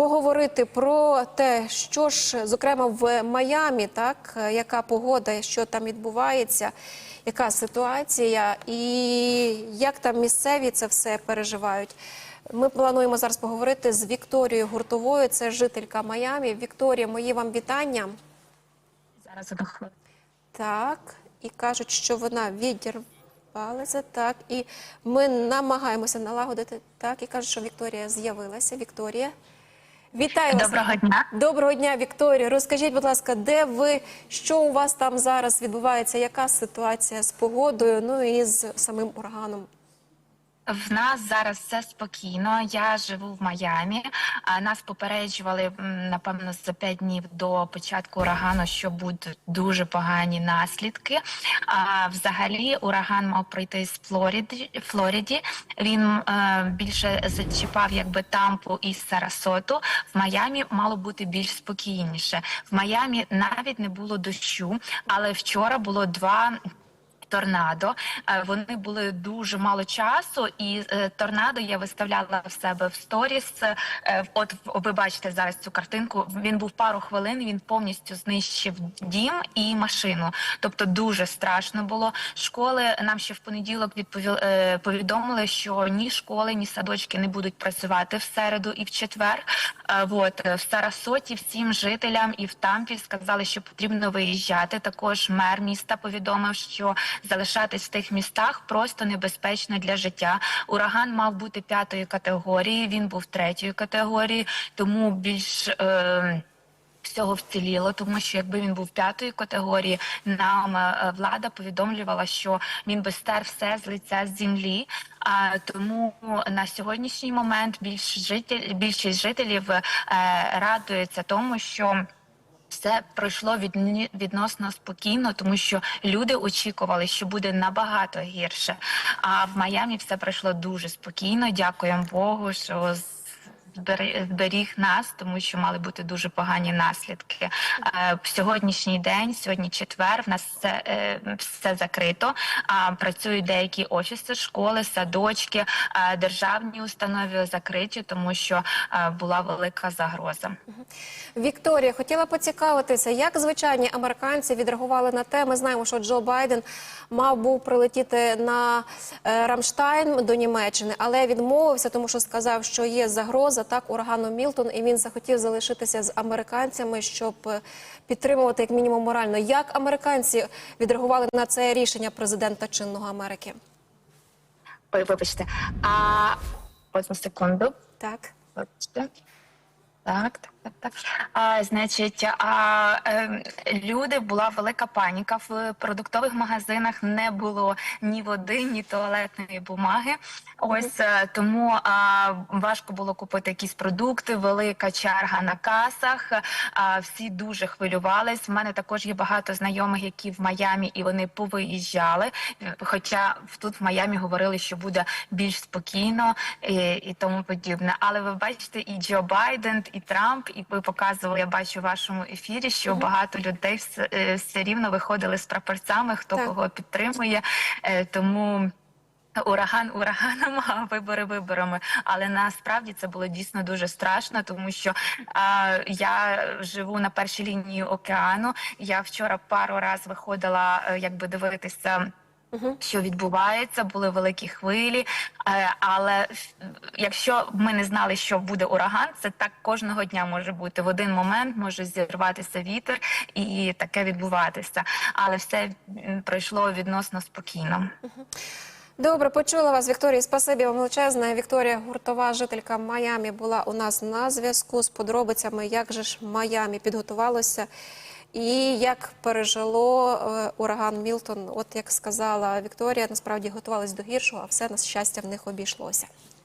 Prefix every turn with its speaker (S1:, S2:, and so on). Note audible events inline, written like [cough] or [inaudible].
S1: поговорити про те, що ж, зокрема, в Майамі, так яка погода, що там відбувається, яка ситуація, і як там місцеві це все переживають. Ми плануємо зараз поговорити з Вікторією Гуртовою. Це жителька Майамі. Вікторія, мої вам вітання.
S2: Зараз одну.
S1: Так, і кажуть, що вона відірвалася. Так, і ми намагаємося налагодити. Так, і кажуть, що Вікторія з'явилася. Вікторія. Вітаю вас.
S2: Доброго дня.
S1: Доброго дня, Вікторія. Розкажіть, будь ласка, де ви, що у вас там зараз відбувається? Яка ситуація з погодою? Ну і з самим ураганом?
S2: В нас зараз все спокійно. Я живу в Майамі. Нас попереджували напевно за п'ять днів до початку урагану, що будуть дуже погані наслідки. А взагалі ураган мав пройти з Флориди. Флориді. Він е, більше зачіпав якби тампу і Сарасоту. В Майамі мало бути більш спокійніше. В Майамі навіть не було дощу, але вчора було два. Торнадо Е, вони були дуже мало часу, і е, торнадо я виставляла в себе в сторіс. Е, От ви бачите зараз цю картинку. Він був пару хвилин. Він повністю знищив дім і машину. Тобто дуже страшно було. Школи нам ще в понеділок відповіли повідомили, що ні школи, ні садочки не будуть працювати в середу і в четвер. От в Сарасоті всім жителям і в Тампі сказали, що потрібно виїжджати. Також мер міста повідомив, що залишатись в тих містах просто небезпечно для життя. Ураган мав бути п'ятої категорії. Він був третьої категорії, тому більш е, Всього вціліло, тому що якби він був п'ятої категорії, нам е, влада повідомлювала, що він би стер все з лиця землі. А тому на сьогоднішній момент більш житель, більшість жителів е, радується тому, що. Все пройшло від відносно спокійно, тому що люди очікували, що буде набагато гірше. А в Майамі все пройшло дуже спокійно. Дякуємо Богу, що збери- зберіг нас, тому що мали бути дуже погані наслідки. Е, В сьогоднішній день, сьогодні четвер, в нас все, е, все закрито. А працюють деякі офіси, школи, садочки, е, державні установи закриті, тому що була велика загроза.
S1: Вікторія, хотіла поцікавитися, як звичайні американці відреагували на те. Ми знаємо, що Джо Байден мав був прилетіти на Рамштайн до Німеччини, але відмовився, тому що сказав, що є загроза так урагану Мілтон, і він захотів залишитися з американцями, щоб е, підтримувати як мінімум морально. Як американці відреагували на це рішення президента чинного Америки?
S2: Ой, вибачте. А одну секунду.
S1: Так.
S2: Вибачте. Так, так, так, так. А, значить, а, е, люди була велика паніка. В продуктових магазинах не було ні води, ні туалетної бумаги. Ось е, тому а, важко було купити якісь продукти, велика черга на касах. А, всі дуже хвилювались. У мене також є багато знайомих, які в Майамі і вони повиїжджали. Хоча тут в Майамі говорили, що буде більш спокійно і, і тому подібне. Але ви бачите, і Джо Байден, і Трамп, і ви показували, я бачу в вашому ефірі, що багато людей все, все рівно виходили з прапорцями, хто
S1: Так.
S2: кого підтримує. Е, Тому. Ураган ураганом, [laughs] а вибори виборами. Але насправді це було дійсно дуже страшно, тому що а, я живу на першій лінії океану. Я вчора пару раз виходила, е, якби дивитися. Що відбувається, були великі хвилі, е, але якщо ми не знали, що буде ураган, це так кожного дня може бути. В один момент може зірватися вітер і таке відбуватися. Але все пройшло відносно спокійно.
S1: Добре, почула вас, Вікторія. Спасибі вам величезне. Вікторія Гуртова, жителька Майамі, була у нас на зв'язку з подробицями, як же ж Майамі підготувалося і як пережило е, ураган Мілтон. От як сказала Вікторія, насправді готувалися до гіршого, а все на щастя в них обійшлося.